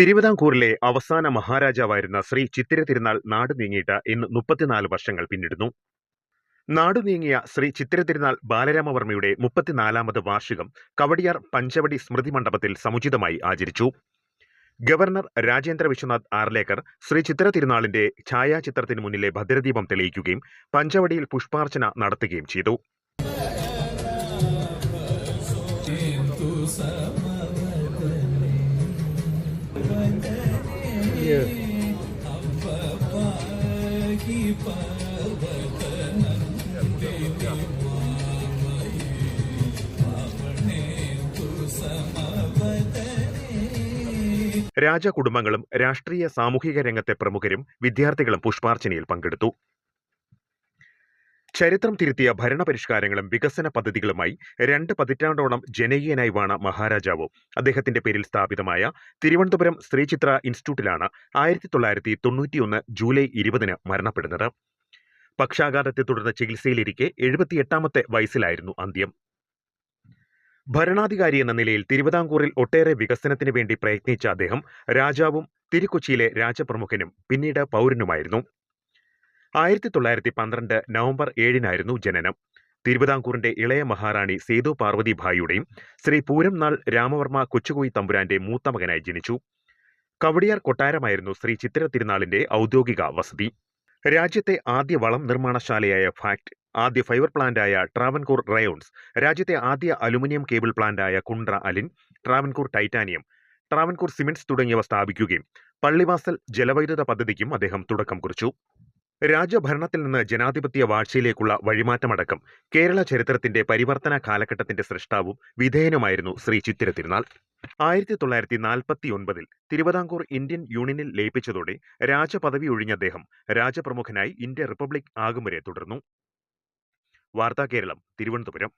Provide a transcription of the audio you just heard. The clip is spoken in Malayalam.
തിരുവിതാംകൂറിലെ അവസാന മഹാരാജാവായിരുന്ന ശ്രീ ചിത്തിര തിരുനാൾ നാട് നീങ്ങിയിട്ട് ഇന്ന് മുപ്പത്തിനാല് വർഷങ്ങൾ പിന്നിടുന്നു. നാടു നീങ്ങിയ ശ്രീ ചിത്തിര തിരുനാൾ ബാലരാമവർമ്മയുടെ മുപ്പത്തിനാലാമത് വാർഷികം കവടിയാർ പഞ്ചവടി സ്മൃതി മണ്ഡപത്തിൽ സമുചിതമായി ആചരിച്ചു. ഗവർണർ രാജേന്ദ്ര വിശ്വനാഥ് ആർലേക്കർ ശ്രീ ചിത്തിര തിരുനാളിന്റെ ഛായാചിത്രത്തിന് മുന്നിലെ ഭദ്രദീപം തെളിയിക്കുകയും പഞ്ചവടിയിൽ പുഷ്പാർച്ചന നടത്തുകയും ചെയ്തു. രാജകുടുംബങ്ങളും രാഷ്ട്രീയ സാമൂഹിക രംഗത്തെ പ്രമുഖരും വിദ്യാർത്ഥികളും പുഷ്പാർച്ചനയിൽ പങ്കെടുത്തു. ചരിത്രം തിരുത്തിയ ഭരണപരിഷ്കാരങ്ങളും വികസന പദ്ധതികളുമായി രണ്ട് പതിറ്റാണ്ടോളം ജനകീയനായി വാണ മഹാരാജാവ്. അദ്ദേഹത്തിന്റെ പേരിൽ സ്ഥാപിതമായ തിരുവനന്തപുരം ശ്രീചിത്ര ഇൻസ്റ്റിറ്റ്യൂട്ടിലാണ് ആയിരത്തി തൊള്ളായിരത്തി തൊണ്ണൂറ്റിയൊന്ന് ജൂലൈ ഇരുപതിന് മരണപ്പെടുന്നത്. പക്ഷാഘാതത്തെ തുടർന്ന് ചികിത്സയിലിരിക്കെ എഴുപത്തിയെട്ടാമത്തെ വയസ്സിലായിരുന്നു അന്ത്യം. ഭരണാധികാരി എന്ന നിലയിൽ തിരുവിതാംകൂറിൽ ഒട്ടേറെ വികസനത്തിന് വേണ്ടി പ്രയത്നിച്ച അദ്ദേഹം രാജാവും തിരുക്കൊച്ചിയിലെ രാജപ്രമുഖനും പിന്നീട് പൗരനുമായിരുന്നു. ആയിരത്തി തൊള്ളായിരത്തി പന്ത്രണ്ട് നവംബർ ഏഴിനായിരുന്നു ജനനം. തിരുവിതാംകൂറിന്റെ ഇളയ മഹാറാണി സേതു പാർവതി ഭായിയുടെയും ശ്രീ പൂരംനാൾ രാമവർമ്മ കൊച്ചുകോയി തമ്പുരാന്റെ മൂത്ത മകനായി ജനിച്ചു. കവടിയാർ കൊട്ടാരമായിരുന്നു ശ്രീ ചിത്തിര തിരുനാളിന്റെ ഔദ്യോഗിക വസതി. രാജ്യത്തെ ആദ്യ വളം നിർമ്മാണശാലയായ ഫാക്ട് ആദ്യ ഫൈബർ പ്ലാന്റായ ട്രാവൻകൂർ റയോൺസ് രാജ്യത്തെ ആദ്യ അലുമിനിയം കേബിൾ പ്ലാന്റായ കുണ്ട്ര അലിൻ ട്രാവൻകൂർ ടൈറ്റാനിയം ട്രാവൻകൂർ സിമെന്റ്സ് തുടങ്ങിയവ സ്ഥാപിക്കുകയും പള്ളിവാസൽ ജലവൈദ്യുത പദ്ധതിക്കും അദ്ദേഹം തുടക്കം കുറിച്ചു. രാജഭരണത്തിൽ നിന്ന് ജനാധിപത്യ വാഴ്ചയിലേക്കുള്ള വഴിമാറ്റമടക്കം കേരള ചരിത്രത്തിന്റെ പരിവർത്തന കാലഘട്ടത്തിന്റെ സൃഷ്ടാവും വിധേയനുമായിരുന്നു ശ്രീ ചിത്തിര തിരുനാൾ. ആയിരത്തി തൊള്ളായിരത്തി നാൽപ്പത്തി ഒൻപതിൽ തിരുവിതാംകൂർ ഇന്ത്യൻ യൂണിയനിൽ ലയിപ്പിച്ചതോടെ രാജപദവി ഒഴിഞ്ഞ അദ്ദേഹം രാജപ്രമുഖനായി ഇന്ത്യ റിപ്പബ്ലിക് ആകും വരെ തുടർന്നു. വാർത്താ കേരളം തിരുവനന്തപുരം.